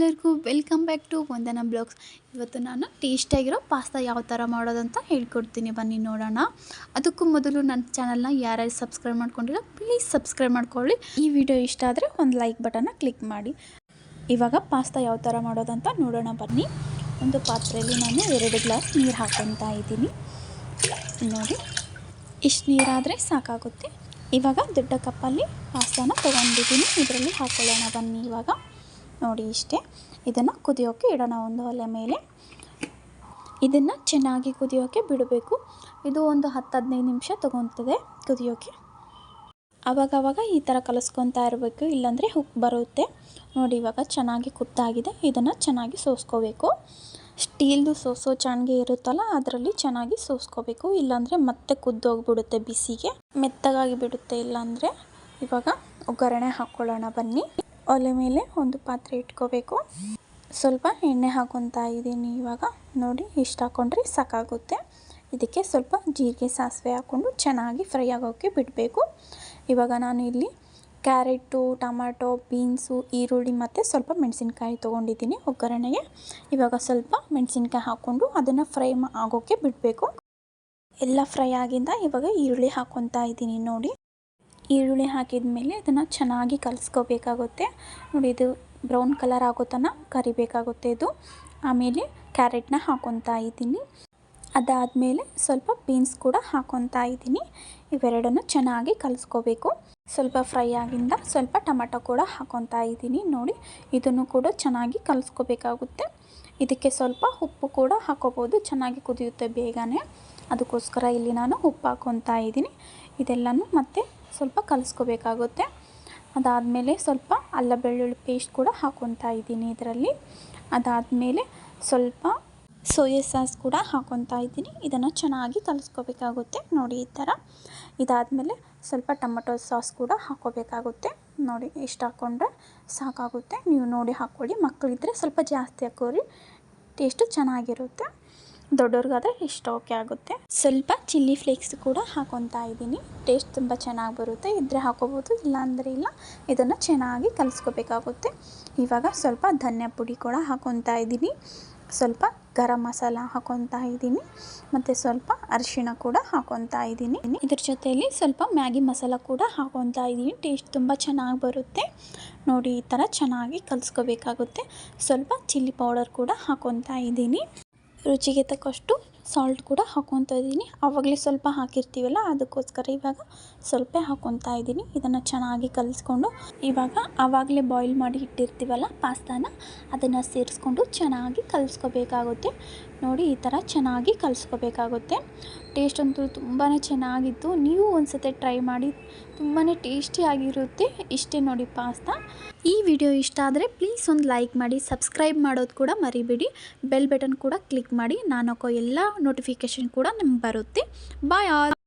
ಎಲ್ಲರಿಗೂ welcome back to Vandana blogs. ಇವತ್ತು ನಾನು ಟೇಸ್ಟಾಗಿರೋ ಪಾಸ್ತಾ ಯಾವ ಥರ ಮಾಡೋದಂತ ಹೇಳ್ಕೊಡ್ತೀನಿ. ಬನ್ನಿ ನೋಡೋಣ. ಅದಕ್ಕೂ ಮೊದಲು ನನ್ನ ಚಾನಲ್ನ ಯಾರ್ಯಾರು ಸಬ್ಸ್ಕ್ರೈಬ್ ಮಾಡ್ಕೊಂಡಿರೋ ಪ್ಲೀಸ್ ಸಬ್ಸ್ಕ್ರೈಬ್ ಮಾಡ್ಕೊಳ್ಳಿ. ಈ ವಿಡಿಯೋ ಇಷ್ಟ ಆದರೆ ಒಂದು ಲೈಕ್ ಬಟನ್ನ ಕ್ಲಿಕ್ ಮಾಡಿ. ಇವಾಗ ಪಾಸ್ತಾ ಯಾವ ಥರ ಮಾಡೋದಂತ ನೋಡೋಣ. ಬನ್ನಿ. ಒಂದು ಪಾತ್ರೆಯಲ್ಲಿ ನಾನು ಎರಡು ಗ್ಲಾಸ್ ನೀರು ಹಾಕೊತ ಇದ್ದೀನಿ. ನೋಡಿ. ಇಷ್ಟು ನೀರಾದರೆ ಸಾಕಾಗುತ್ತೆ. ಇವಾಗ ದೊಡ್ಡ ಕಪ್ಪಲ್ಲಿ ಪಾಸ್ತಾನ ತೊಗೊಂಡಿದ್ದೀನಿ. ಇದರಲ್ಲಿ ಹಾಕ್ಕೊಳ್ಳೋಣ ಬನ್ನಿ ಇವಾಗ. ನೋಡಿ ಇಷ್ಟೇ. ಇದನ್ನು ಕುದಿಯೋಕ್ಕೆ ಇಡೋಣ ಒಂದು ಒಲೆ ಮೇಲೆ. ಇದನ್ನು ಚೆನ್ನಾಗಿ ಕುದಿಯೋಕ್ಕೆ ಬಿಡಬೇಕು. ಇದು ಒಂದು ಹತ್ತು ಹದಿನೈದು ನಿಮಿಷ ತೊಗೊತದೆ ಕುದಿಯೋಕ್ಕೆ ಆವಾಗವಾಗ ಈ ಥರ ಕಲಸ್ಕೊತಾ ಇರಬೇಕು, ಇಲ್ಲಾಂದರೆ ಹುಕ್ ಬರುತ್ತೆ. ನೋಡಿ, ಇವಾಗ ಚೆನ್ನಾಗಿ ಕುದ್ದಾಗಿದೆ. ಇದನ್ನು ಚೆನ್ನಾಗಿ ಸೋಸ್ಕೋಬೇಕು. ಸ್ಟೀಲ್ದು ಸೋಸೋ ಚೆನ್ನಾಗಿ ಇರುತ್ತಲ್ಲ, ಅದರಲ್ಲಿ ಚೆನ್ನಾಗಿ ಸೋಸ್ಕೋಬೇಕು. ಇಲ್ಲಾಂದರೆ ಮತ್ತೆ ಕುದ್ದೋಗ್ಬಿಡುತ್ತೆ ಬಿಸಿಗೆ. ಮೆತ್ತಗಾಗಿ ಬಿಡುತ್ತೆ, ಇಲ್ಲಾಂದರೆ ಇವಾಗ ಒಗ್ಗರಣೆ ಹಾಕ್ಕೊಳ್ಳೋಣ ಬನ್ನಿ. ಒಲೆ ಮೇಲೆ ಒಂದು ಪಾತ್ರೆ ಇಟ್ಕೋಬೇಕು. ಸ್ವಲ್ಪ ಎಣ್ಣೆ ಹಾಕೊತಾ ಇದ್ದೀನಿ ಇವಾಗ. ನೋಡಿ, ಇಷ್ಟು ಹಾಕೊಂಡ್ರೆ ಸಾಕಾಗುತ್ತೆ. ಇದಕ್ಕೆ ಸ್ವಲ್ಪ ಜೀರಿಗೆ ಸಾಸಿವೆ ಹಾಕ್ಕೊಂಡು ಚೆನ್ನಾಗಿ ಫ್ರೈ ಆಗೋಕ್ಕೆ ಬಿಡಬೇಕು. ಇವಾಗ ನಾನು ಇಲ್ಲಿ ಕ್ಯಾರೆಟು ಟೊಮ್ಯಾಟೊ ಬೀನ್ಸು, ಈರುಳ್ಳಿ ಮತ್ತು ಸ್ವಲ್ಪ ಮೆಣಸಿನ್ಕಾಯಿ ತೊಗೊಂಡಿದ್ದೀನಿ ಒಗ್ಗರಣೆಗೆ. ಇವಾಗ ಸ್ವಲ್ಪ ಮೆಣಸಿನ್ಕಾಯಿ ಹಾಕ್ಕೊಂಡು ಅದನ್ನು ಫ್ರೈ ಆಗೋಕ್ಕೆ ಬಿಡಬೇಕು. ಎಲ್ಲ ಫ್ರೈ ಆಗಿಂದ ಇವಾಗ ಈರುಳ್ಳಿ ಹಾಕ್ಕೊತಾ ಇದ್ದೀನಿ ನೋಡಿ. ಈರುಳ್ಳಿ ಹಾಕಿದ ಮೇಲೆ ಅದನ್ನು ಚೆನ್ನಾಗಿ ಕಲಿಸ್ಕೋಬೇಕಾಗುತ್ತೆ. ನೋಡಿ, ಇದು ಬ್ರೌನ್ ಕಲರ್ ಆಗೋ ತನಕ ಕರಿಬೇಕಾಗುತ್ತೆ ಇದು. ಆಮೇಲೆ ಕ್ಯಾರೆಟ್ನ ಹಾಕೊತಾ ಇದ್ದೀನಿ. ಅದಾದಮೇಲೆ ಸ್ವಲ್ಪ ಬೀನ್ಸ್ ಕೂಡ ಹಾಕೊತಾ ಇದ್ದೀನಿ. ಇವೆರಡನ್ನು ಚೆನ್ನಾಗಿ ಕಲಿಸ್ಕೋಬೇಕು. ಸ್ವಲ್ಪ ಫ್ರೈ ಆಗಿಂದ ಸ್ವಲ್ಪ ಟೊಮೆಟೊ ಕೂಡ ಹಾಕೊತಾ ಇದ್ದೀನಿ. ನೋಡಿ, ಇದನ್ನು ಕೂಡ ಚೆನ್ನಾಗಿ ಕಲಿಸ್ಕೋಬೇಕಾಗುತ್ತೆ. ಇದಕ್ಕೆ ಸ್ವಲ್ಪ ಉಪ್ಪು ಕೂಡ ಹಾಕೋಬೋದು. ಚೆನ್ನಾಗಿ ಕುದಿಯುತ್ತೆ ಬೇಗನೆ. ಅದಕ್ಕೋಸ್ಕರ ಇಲ್ಲಿ ನಾನು ಉಪ್ಪು ಹಾಕೊತಾ ಇದ್ದೀನಿ. ಇದೆಲ್ಲನೂ ಮತ್ತೆ ಸ್ವಲ್ಪ ಕಲಿಸ್ಕೋಬೇಕಾಗುತ್ತೆ. ಅದಾದಮೇಲೆ ಸ್ವಲ್ಪ ಅಲ್ಲ ಬೆಳ್ಳುಳ್ಳಿ ಪೇಸ್ಟ್ ಕೂಡ ಹಾಕೊತಾ ಇದ್ದೀನಿ ಇದರಲ್ಲಿ. ಅದಾದಮೇಲೆ ಸ್ವಲ್ಪ ಸೋಯಾ ಸಾಸ್ ಕೂಡ ಹಾಕೊತಾ ಇದ್ದೀನಿ. ಇದನ್ನು ಚೆನ್ನಾಗಿ ಕಲಿಸ್ಕೋಬೇಕಾಗುತ್ತೆ. ನೋಡಿ ಈ ಥರ. ಇದಾದಮೇಲೆ ಸ್ವಲ್ಪ ಟೊಮೊಟೊ ಸಾಸ್ ಕೂಡ ಹಾಕೋಬೇಕಾಗುತ್ತೆ ನೋಡಿ ಇಷ್ಟು ಹಾಕ್ಕೊಂಡ್ರೆ ಸಾಕಾಗುತ್ತೆ. ನೀವು ನೋಡಿ ಹಾಕ್ಕೊಳ್ಳಿ. ಮಕ್ಕಳಿದ್ರೆ ಸ್ವಲ್ಪ ಜಾಸ್ತಿ ಹಾಕೋರಿ ಟೇಸ್ಟು ಚೆನ್ನಾಗಿರುತ್ತೆ. ದೊಡ್ಡವ್ರಿಗಾದರೆ ಇಷ್ಟು ಓಕೆ ಆಗುತ್ತೆ. ಸ್ವಲ್ಪ ಚಿಲ್ಲಿ ಫ್ಲೇಕ್ಸ್ ಕೂಡ ಹಾಕೊತಾ ಇದ್ದೀನಿ. ಟೇಸ್ಟ್ ತುಂಬ ಚೆನ್ನಾಗಿ ಬರುತ್ತೆ. ಇದ್ದರೆ ಹಾಕೋಬೋದು ಇಲ್ಲ ಅಂದರೆ ಇಲ್ಲ. ಇದನ್ನು ಚೆನ್ನಾಗಿ ಕಲಿಸ್ಕೋಬೇಕಾಗುತ್ತೆ. ಇವಾಗ ಸ್ವಲ್ಪ ಧನ್ಯ ಪುಡಿ ಕೂಡ ಹಾಕೊತಾ ಇದ್ದೀನಿ. ಸ್ವಲ್ಪ ಗರಂ ಮಸಾಲ ಹಾಕೊತಾ ಇದ್ದೀನಿ. ಮತ್ತು ಸ್ವಲ್ಪ ಅರಿಶಿಣ ಕೂಡ ಹಾಕೊತಾ ಇದ್ದೀನಿ. ಇದ್ರ ಜೊತೆಯಲ್ಲಿ ಸ್ವಲ್ಪ ಮ್ಯಾಗಿ ಮಸಾಲ ಕೂಡ ಹಾಕೊತಾ ಇದ್ದೀನಿ. ಟೇಸ್ಟ್ ತುಂಬ ಚೆನ್ನಾಗಿ ಬರುತ್ತೆ. ನೋಡಿ, ಈ ಥರ ಚೆನ್ನಾಗಿ ಕಲಿಸ್ಕೋಬೇಕಾಗುತ್ತೆ. ಸ್ವಲ್ಪ ಚಿಲ್ಲಿ ಪೌಡರ್ ಕೂಡ ಹಾಕೊತಾ ಇದ್ದೀನಿ. ರುಚಿಗೆ ತಕ್ಕಷ್ಟು ಸಾಲ್ಟ್ ಕೂಡ ಹಾಕೊತಾ ಇದ್ದೀನಿ. ಆವಾಗಲೇ ಸ್ವಲ್ಪ ಹಾಕಿರ್ತೀವಲ್ಲ, ಅದಕ್ಕೋಸ್ಕರ ಇವಾಗ ಸ್ವಲ್ಪ ಹಾಕೊತಾ ಇದ್ದೀನಿ. ಇದನ್ನು ಚೆನ್ನಾಗಿ ಕಲಿಸ್ಕೊಂಡು ಇವಾಗ ಆವಾಗಲೇ ಬಾಯ್ಲ್ ಮಾಡಿ ಇಟ್ಟಿರ್ತೀವಲ್ಲ ಪಾಸ್ತಾನ, ಅದನ್ನು ಸೇರಿಸ್ಕೊಂಡು ಚೆನ್ನಾಗಿ ಕಲಿಸ್ಕೋಬೇಕಾಗುತ್ತೆ. ನೋಡಿ, ಈ ಥರ ಚೆನ್ನಾಗಿ ಕಲಿಸ್ಕೋಬೇಕಾಗುತ್ತೆ. ಟೇಸ್ಟ್ ಅಂತೂ ತುಂಬಾ ಚೆನ್ನಾಗಿತ್ತು. ನೀವು ಒಂದು ಟ್ರೈ ಮಾಡಿ ತುಂಬಾ ಟೇಸ್ಟಿಯಾಗಿರುತ್ತೆ ಇಷ್ಟೇ ನೋಡಿ ಪಾಸ್ತಾ. ಈ ವಿಡಿಯೋ ಇಷ್ಟ ಆದರೆ ಪ್ಲೀಸ್ ಒಂದು ಲೈಕ್ ಮಾಡಿ ಸಬ್ಸ್ಕ್ರೈಬ್ ಮಾಡೋದು ಕೂಡ ಮರಿಬೇಡಿ. ಬೆಲ್ ಬಟನ್ ಕೂಡ ಕ್ಲಿಕ್ ಮಾಡಿ. ನಾನು ಎಲ್ಲ ನೋಟಿಫಿಕೇಷನ್ ಕೂಡ ನಿಮ್ಗೆ ಬರುತ್ತೆ. ಬಾಯ್ ಆಲ್